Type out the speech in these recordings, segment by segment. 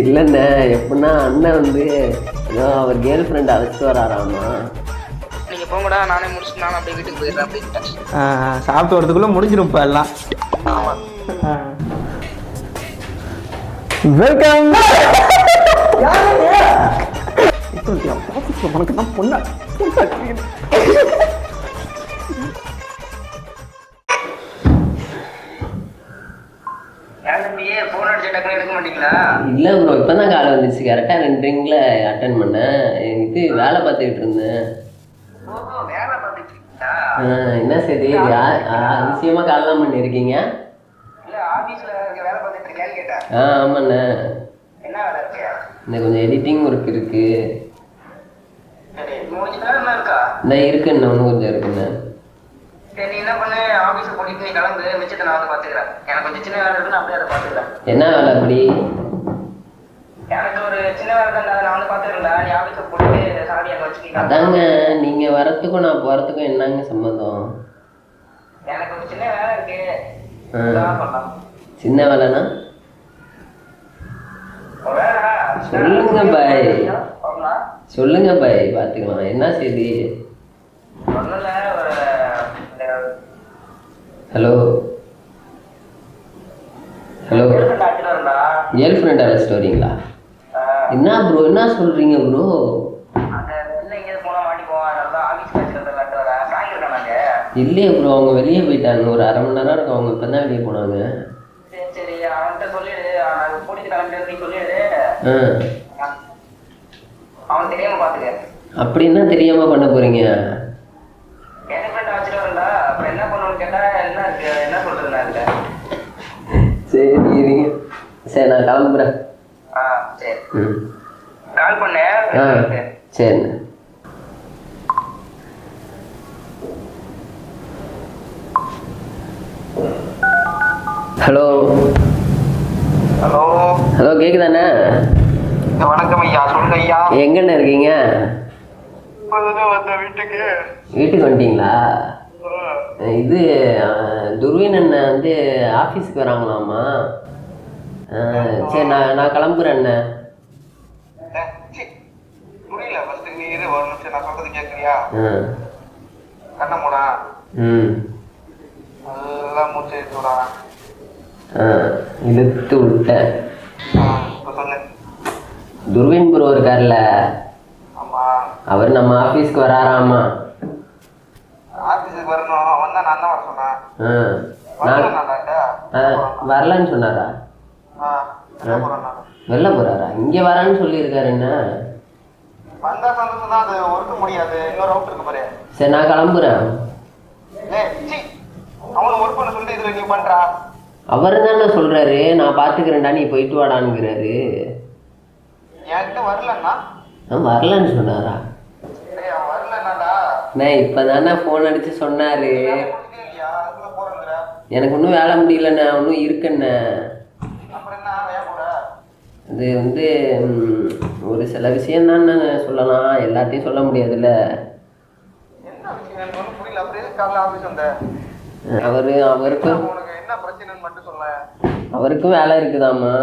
இல்லைண்ணே எப்படின்னா அண்ணன் வந்து ஏதோ அவர் கேர்ள் ஃப்ரெண்ட் அழைச்சிட்டு வராராமா? நீங்க போங்கடா நானே முடிச்சுட்டு நானும் அப்படியே வீட்டுக்கு போயிடுறேன் அப்படின்ட்டேன் சாப்பிட்டு வரதுக்குள்ள முடிஞ்சிரும் இப்போ எல்லாம். ஆமா. வெல்கம் உனக்கு தான் பொண்ணா? இல்லை ப்ரோ இப்போ தான் காலை வந்துச்சு. கரெக்டாக ரெண்டு ரிங்கில் அட்டன் பண்ணேன். இது வேலை பார்த்துக்கிட்டு இருந்தேன். என்ன சரி? யா- ஆ, அதிசயமா கால்லாம் பண்ணியிருக்கீங்க? ஆ ஆமாண்ணே. இந்த கொஞ்சம் எடிட்டிங் ஒர்க் இருக்கு. சரி முடிச்சுட்டா என்ன இருக்கா? இந்த இருக்குண்ணே இன்னும் கொஞ்சம் இருக்குண்ணே. என்ன வேலை அப்படி? அதாங்க நீங்க வரத்துக்கும் நான் போறதுக்கும் என்னங்க ஒரு சின்ன வேலைனா சொல்லுங்க பாய். சொல்லுங்க பாய் பார்த்துக்கலாம் என்ன செய்தி? Hello hello. கேர்ள் ஃப்ரெண்ட் அழைச்சிட்டு வரீங்களா ஆ, என்ன ப்ரோ என்ன சொல்றீங்க ப்ரோ. இல்லையே ப்ரோ அவங்க வெளியே போயிட்டாங்க ஒரு அரை மணி நேரம் இருக்கும் அவங்க இப்போ தான் வெளியே போனாங்க சரி, சரி, அவன்கிட்ட சொல்லிடு. அவன் தெரியாம பாத்துக்க. அப்படின்னா தெரியாம பண்ண போறீங்க. அப்புறம் என்ன பண்ணணும்னு கேட்டா, என்ன? என்ன சொல்றது நான் இதுல? சரி இருங்க சரி நான் கிளம்புறேன். ஆ, சரி. கால் பண்ணு. ஆ சரிண்ணே. ஹலோ. ஹலோ. ஹலோ கேக்குதாண்ணே? வணக்கம் ஐயா சொல்லுங்க ஐயா. எங்கண்ணே இருக்கீங்க? வீட்டுக்கு. வீட்டுக்கு வந்துட்டீங்களா? இது துர்வின் அண்ணன் வந்து ஆஃபீஸுக்கு வராங்களாமா அஹ், சரி நான் நான் கிளம்புறேன் அண்ணன் புரியல. ஃபர்ஸ்ட் நீ இரு ஒரு நிமிஷம். நான் சொல்றது கேட்குறியா ஆ. கண்ண மூடா. ம். நல்லா மூச்சு எடுத்துடா ஆ இழுத்து விட்டேன். துர்வின் ப்ரோ இருக்கார்ல. அவர் நம்ம ஆஃபீஸ்க்கு வராராமா? ஆபீஸுக்கு வரணும். வந்தா நான் தான் வர சொன்னேன். வரலன்னு சொன்னாரா? வெளில போறாரா? இங்கே வரான்னு சொல்லியிருக்காரு என்ன? வந்தா சந்தோஷம் தான் அது ஒர்க்க முடியாது. இன்னொரு அவுட் இருக்கு பாரு. சரி நான் கிளம்புறேன். அவனை ஒர்க் பண்ண சொல்லிட்டு இதுல நீ பண்றா. அவர் தானே சொல்றாரு. நான் பார்த்துக்கிறேன்டா நீ போயிட்டு வாடான்னுங்கிறாரு என்கிட்ட வரலன்னா? வரலன்னு சொன்னாரா? வரலன்னாடா நான் இப்போ தானே ஃபோன் அடித்து சொன்னார். எனக்கு இன்னும் வேலை முடியலண்ணே இன்னும் இருக்குண்ணே. அது வந்து ஒரு சில விஷயம் தான் சொல்லலாம். எல்லாத்தையும் சொல்ல முடியாதுல்ல. ஒன்றும் அவர் அவருக்கும் அவருக்கும் வேலை இருக்குதாம்மா.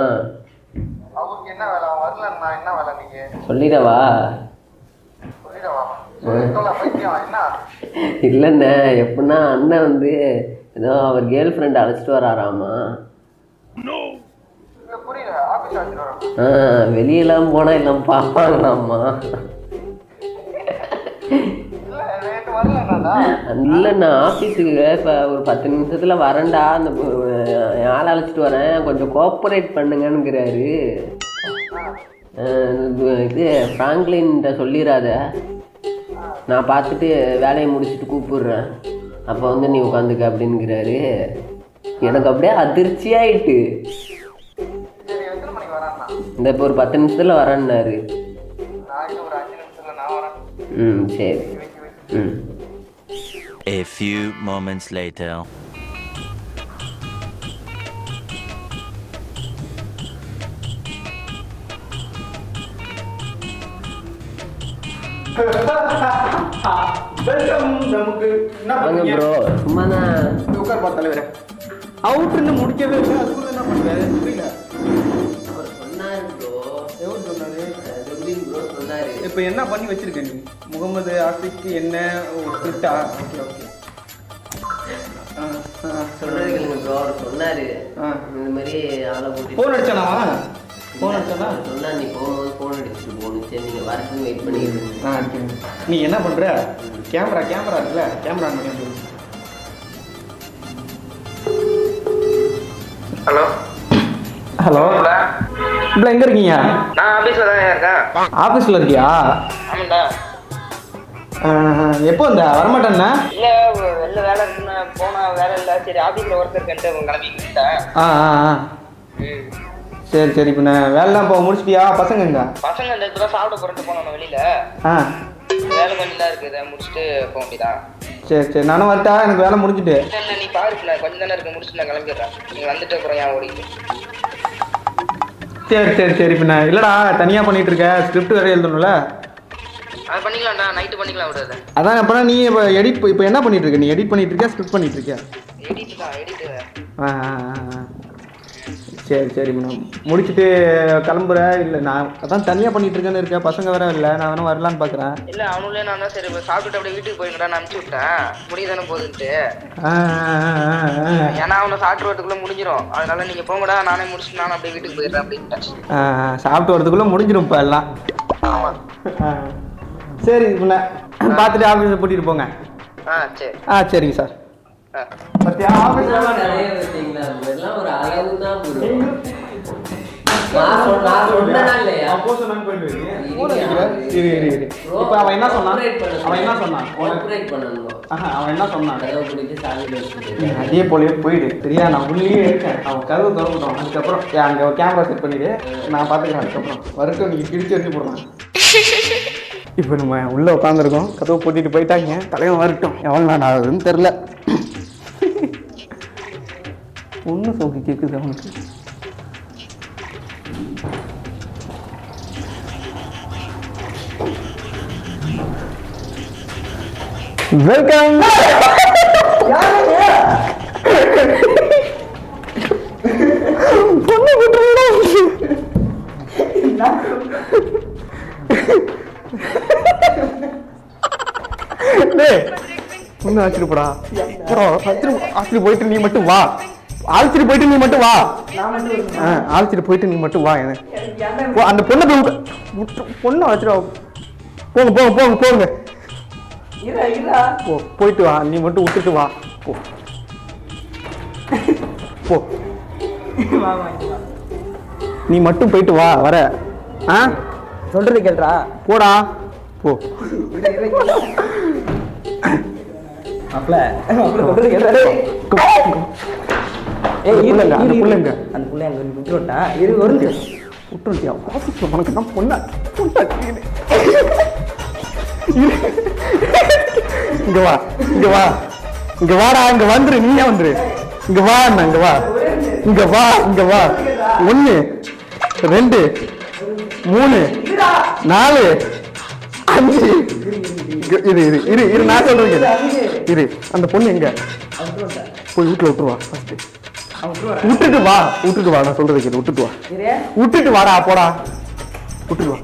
அவருக்கு என்ன வேலை? வரலன்னா என்ன வேலை நீங்க? சொல்லிடவா சொல்லிடவா சொல்ல பைத்தியம் என்ன இல்லைண்ணே எப்படின்னா அண்ணன் வந்து ஏதோ அவர் கேர்ள் ஃப்ரெண்ட் அழைச்சிட்டு வராராமா? ஆ வெளியெல்லாம் போனால் எல்லாம் பார்ப்பாங்களாம்மா இல்லைண்ணா ஆஃபீஸுக்கு இப்போ ஒரு பத்து நிமிஷத்தில் வரேன்டா. அந்த ஆளை அழைச்சிட்டு வரேன். கொஞ்சம் கோஆப்ரேட் பண்ணுங்கன்னுங்கிறாரு. இது ஃப்ராங்க்லின்கிட்ட சொல்லிடாத நான் பார்த்துட்டு வேலையை முடிச்சுட்டு கூப்பிடுறேன். அப்போ வந்து நீ உட்காந்துக்க அப்படின்னுங்கிறாரு எனக்கு அப்படியே அதிர்ச்சி ஆயிட்டு. இந்த இப்போ ஒரு பத்து நிமிஷத்தில் வரேன்னாரு. ம் சரி. ம். A few moments later. Welcome நமக்கு என்ன ப்ரோ சும்மா தான். உட்கார் பா தலைவரே. அவுட்னு முடிக்கவே இல்லை. அதுக்குள்ள என்ன பண்ணுவேன் புரியல. அவர் சொன்னார் ப்ரோ சொன்னாரு? ப்ரோ சொன்னாரு. இப்போ என்ன பண்ணி வச்சிருக்க நீ? முகமது ஆசிக்கு என்ன ஒரு ஓகே ஓகே. ஆ சொல்றது கேளுங்க ப்ரோ அவர் சொன்னாரு. இந்த மாதிரி ஆளை கூட்டிட்டு ஃபோன் அடிச்சானாவா ஃபோன் அடிச்சானா சொன்னா நீ போகும்போது ஃபோன் அடிச்சுட்டு போகணும் சரி நீங்க வரட்டுன்னு வெயிட் பண்ணிட்டு இருங்க ஆ நீ என்ன பண்ற? கேமரா கேமரா இருக்குல்ல கேமரா ஆன் பண்ணி ஹலோ? ஹலோ? இப்போ எங்க இருக்கீங்க? நான் ஆபீஸ்ல தான் இருக்கேன்? ஆஃபீஸில் இருக்கியா? ஆமாண்டா. ஆ, எப்போ வந்த? வரமாட்டேன்னா இல்ல வெளில வேலை இருக்குன்னு போனா வேலை இல்ல. சரி ஆபீஸ்ல ஒர்க் இருக்குன்ட்டு கிளம்பிக்கிட்டேன் ஆ ஆ ஆ. சரி சரி இப்போ நான் வேலைலாம் இப்போ முடிச்சிட்டியா? பசங்க எங்க? பசங்க இந்த இப்பதான் சாப்பிட போறேன்ட்டு போனோம் வெளியில. ஆ. வேலை கொஞ்சம் தான் இருக்குது முடிச்சுட்டு போக வேண்டியதான் சரி சரி நானும் வரட்டா? எனக்கு வேலை முடிஞ்சிட்டு. இல்ல, நீ பாருக்குல கொஞ்சம் தானே இருக்கு முடிச்சுட்டு நான் கிளம்பிடுறேன். நீங்க வந்துட்டு அப்புறம் ஏன் ஓடிட்டு? சரி சரி சரி இப்போ நான் இல்லைடா தனியாக பண்ணிட்டு இருக்க. ஸ்கிரிப்ட் வேறு எழுதணும்ல. அது பண்ணிக்கலாம்டா நைட்டு பண்ணிக்கலாம் விடாத அதான் அப்புறம் நீ இப்போ எடிட் இப்போ என்ன பண்ணிட்டு இருக்க? நீ எடிட் பண்ணிட்டு இருக்கியா ஸ்கிரிப்ட் பண்ணிட்டு இருக்கியா? எடிட் தான் எடிட் ஆ ஆ, ஆ. சரி சரி நான் முடிச்சுட்டு கிளம்புறேன் இல்லை நான் அதான் தனியாக பண்ணிட்டு இருக்கேன்னு இருக்கேன். பசங்க வேற இல்லை. நான் வேணா வரலான்னு பார்க்குறேன் இல்ல அவனுங்களே நான் தான் சரி இப்ப சாப்பிட்டுட்டு அப்படியே வீட்டுக்கு போயிருங்கடா நான் அனுப்பிச்சு விட்டேன். முடியுதானே போகுதுன்ட்டு. ஏன்னா அவனை சாப்பிட்டு வரதுக்குள்ள முடிஞ்சிரும். அதனால நீங்க போங்கடா நானே முடிச்சுட்டு நானும் அப்படியே வீட்டுக்கு போயிடுறேன் ஆ, சாப்பிட்டு வரதுக்குள்ளே முடிஞ்சிடும் இப்போ எல்லாம். ஆமா. ஆ. சரி இப்போ நான் பார்த்துட்டு ஆஃபீஸில் கூட்டிகிட்டு போங்க. ஆ சரி. ஆ சரிங்க சார். பத்தியா நிறைய இதெல்லாம் ஒரு அளவு தான் அவன் என்ன சொன்னான்? அவன் என்ன சொன்னான்? அவன் என்ன சொன்னான்? பிடிச்சு அதே போலயே போயிடு. சரியா? நான் உள்ளே இருக்கேன். அவன் கதவு திறக்கட்டும் அதுக்கப்புறம் அங்கே ஒரு கேமரா செட் பண்ணிடு. நான் பார்த்துக்கிறேன் அதுக்கப்புறம். வரைக்கும் நீ கிழிச்சு எரிஞ்சு போடுறான் இப்போ நம்ம உள்ளே உட்காந்துருக்கோம் கதவு பூட்டிட்டு போயிட்டாங்க. தலைவன் வரட்டும் எவ்வளோ நான் ஆகுதுன்னு தெரில ஒன்றும் சோக்கு கேட்குது அவனுக்கு. வெல்கம் பொண்ணு விட்டுருடா டேய் பொண்ணு அழைச்சிட்டு அப்புறம் அழைச்சிட்டு அழைச்சிட்டு போயிட்டு நீ மட்டும் வா. அழைச்சிட்டு போயிட்டு நீ மட்டும் வா. ஆ அழைச்சிட்டு போயிட்டு நீ மட்டும் வா எனக்கு. போ, அந்த பொண்ணை போய் விட்டு பொண்ணை அழைச்சிட்டு. போங்க போங்க போங்க போங்க. போ போயிட்டு வா. நீ மட்டும் விட்டுட்டு வா. போ. போ. நீ மட்டும் போயிட்டு வா வர. ஆ? சொல்றது கேள்றா போடா. போ. மாப்ள சொல்றது கேள்றா ஏய் இரு, புள்ளைங்க, அந்த. புள்ளைங்க. அந்த புள்ள அங்க விட்டுட்டா இரு ஒரு உனக்கு தான் பொண்ணா பொண்ணா இங்க வா இங்க வா. இங்க வாடா இங்க வந்துரு நீயே வந்துரு. இங்க வா அண்ணா, இங்க வா. இங்க வா இங்க வா. ஒண்ணு ரெண்டு மூணு நாலு அஞ்சு. இரு இரு இரு இரு நான் சொல்றேன். இரு அந்த பொண்ணு எங்க? போய் வீட்டுல விட்டுருவா ஃபர்ஸ்ட் விட்டுட்டு வா. விட்டுட்டு வா. நான் சொல்றது விட்டுட்டு வா. விட்டுட்டு வாடா போடா. விட்டுட்டு வா.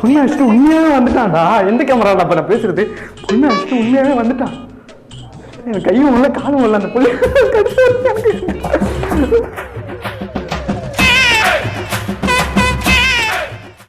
பொண்ணு அடிச்சுட்டு உண்மையாவே வந்துட்டான்டா. எந்த கேமராடா அப்ப நான் பேசுறது? பொண்ணு அடிச்சுட்டு உண்மையாவே வந்துட்டான். எனக்கு கையும் உள்ள காலும் உள்ள அந்த பொண்ணு.